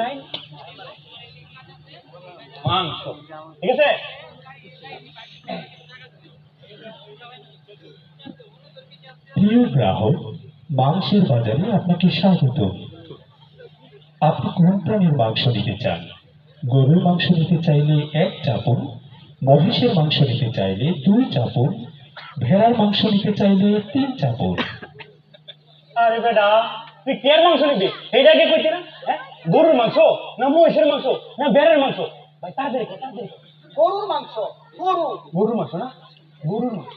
Nine মাংস। ঠিক আছে? প্রিয় গ্রাহক মাংসের বাজারে আপনাকে স্বাগত। আপনি কোন প্রাণীর মাংস নিতে চান? গরুর মাংস নিতে চাইলে এক চাপুন মহিষের মাংস নিতে চাইলে দুই চাপুন ভেড়ার মাংস নিতে চাইলে তিন চাপুন। আরে বেটা তুই কেয়ার মাংস নিবি? এইটা আগে কইছি না হ্যাঁ? গরুর মাংস না মহিষের মাংস না বেড়ের মাংস? ভাই তাড়াতাড়ি তাড়াতাড়ি গরুর মাংস গরু গরুর মাংস না? গরুর মাংস।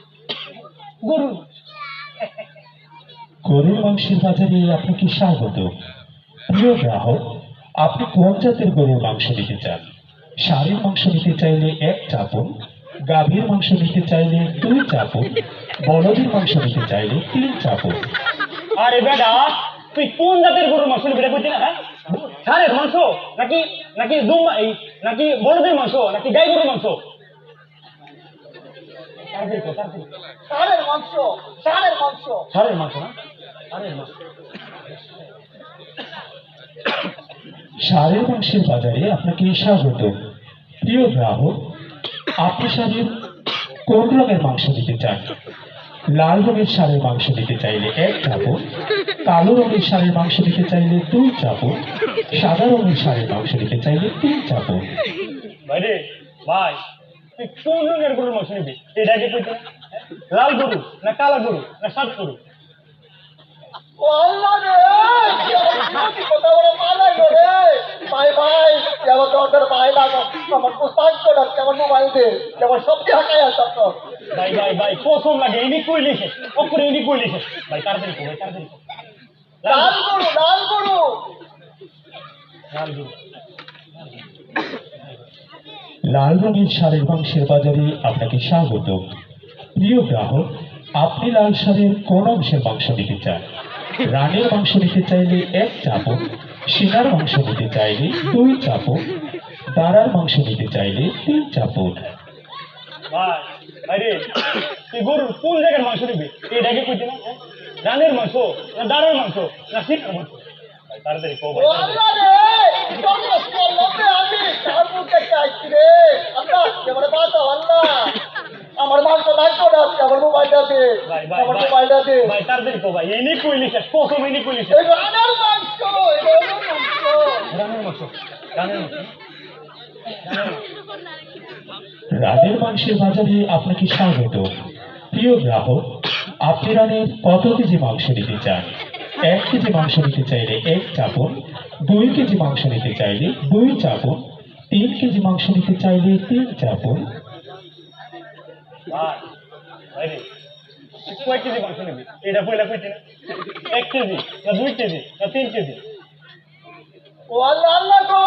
গরুর মাংস। গরুর মাংসের বাজারে আপনাকে স্বাগত? প্রিয় গ্রাহক আপনি কোন জাতের গরুর মাংস নিতে চান? ষাঁড়ের মাংস নিতে চাইলে এক চাপুন গাভীর মাংস নিতে চাইলে দুই চাপুন বলদের মাংস নিতে চাইলে তিন চাপুন। আরে বেটা তুই কোন জাতের গরুর মাংস নিবি? এটা কইছি না হ্যাঁ? ষাঁড়ের মাংস নাকি নাকি দুম এই নাকি বড়দের মাংস নাকি গাই গরুর মাংস? মাংস ষাঁড়ের মাংস। ষাঁড়ের মাংস না? ষাঁড়ের মাংস। ষাঁড়ের মাংসের বাজারে আপনাকে স্বাগত। প্রিয় গ্রাহক আপনি ষাঁড়ের কোন রঙের মাংস নিতে চান? লাল রঙের সারের মাংস নিতে চাইলে এক চাপুন কালো রঙের সারের মাংস নিতে চাইলে দুই চাপুন সাদা রঙের সারের মাংস নিতে চাইলে তিন চাপুন বাইরে, ভাই, তুই কোন রঙের গরুর মাংস নিবি এটা হ্যাঁ? লাল গরু না কালা গরু না সাত গরু কি লাল গরু লাল গরু রঙের ষাঁড়ের মাংসের বাজারে আপনাকে স্বাগত। প্রিয় গ্রাহক, আপনি লাল ষাঁড়ের কোন অংশের মাংস নিতে চান? রানের মাংস নিতে চাইলে এক চাপুন সিনার মাংস নিতে চাইলে দুই চাপুন দাঁড়ার মাংস নিতে চাইলে তিন ভাই তুই গরুর কোন জায়গার মাংস নিবি? এটা আগে কইছি না হ্যাঁ? রানের মাংস না দাঁড়ার মাংস না সিনার মাংস? তাড়াতাড়ি ভাই আমি রে আল্লাহ আমার মাংস লাগতো না আজকে আমার মোবাইলটা দে ভাই আমার ভাই মোবাইলটা দে ভাই তাড়াতাড়ি কর ভাই। ইনি কই লিখে কসম ইনি কই লিখে এই রানার মাংস এই রানার মাংস। রানের মাংস রানের মাংস। রানের মাংস মাংসের বাজারে আপনাকে স্বাগত। প্রিয় গ্রাহক আপনি রানের কত কেজি মাংস নিতে চান? এক কেজি মাংস নিতে চাইলে এক চাপুন দুই কেজি মাংস নিতে চাইলে দুই চাপুন তিন কেজি মাংস নিতে চাইলে তিন চাপুন ভাই কয় কেজি মাংস নিবি? এটা পয়লা না? এক কেজি না দুই কেজি না তিন কেজি? ও আল্লাহ আল্লাহ গো!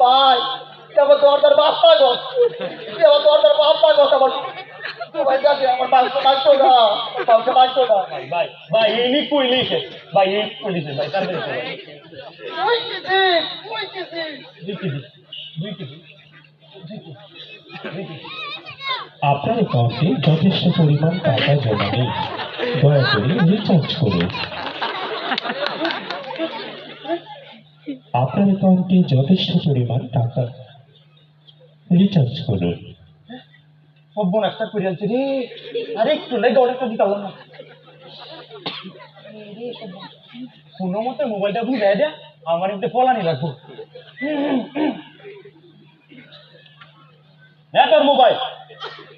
ভাই গো। আমার মোবাইলটা দে আমার মাংস মাংস না। মাংস মাংস না। ভাই আপনার অ্যাকাউন্টে যথেষ্ট পরিমাণ টাকা জমা নেই। দয়া করে রিচার্জ করুন। আপনার অ্যাকাউন্টে যথেষ্ট পরিমাণ টাকা রিচার্জ করুন। সর্বনাশটা করে আনছি রে। আরে একটু লেগে অনেকটা দিতে পারলাম না। কোনো মতে মোবাইলটা বুঝাই দে। আমার একটু ফলানি রাখব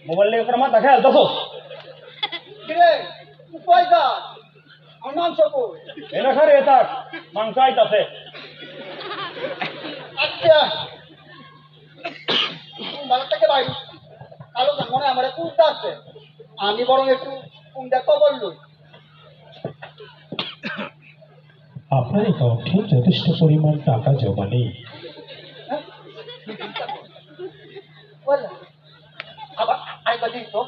মোবাইল লেগে করে মাথা খেয়াল দেখো। কিরে পয়সা আমার মাংস মাংস আইতাছে। আচ্ছা। ভালো থেকে ভাই আলো তো আমার কুমটা আছে। আমি বরং একটু লই। আপনার অ্যাকাউন্টে যথেষ্ট পরিমাণ টাকা জমা নেই।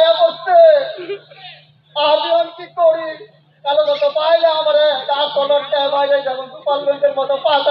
আয়া করছে আমি কি করি? কালো কাকা পাইলে আমার গা কলরটা বাইরে যখন মতো পাতা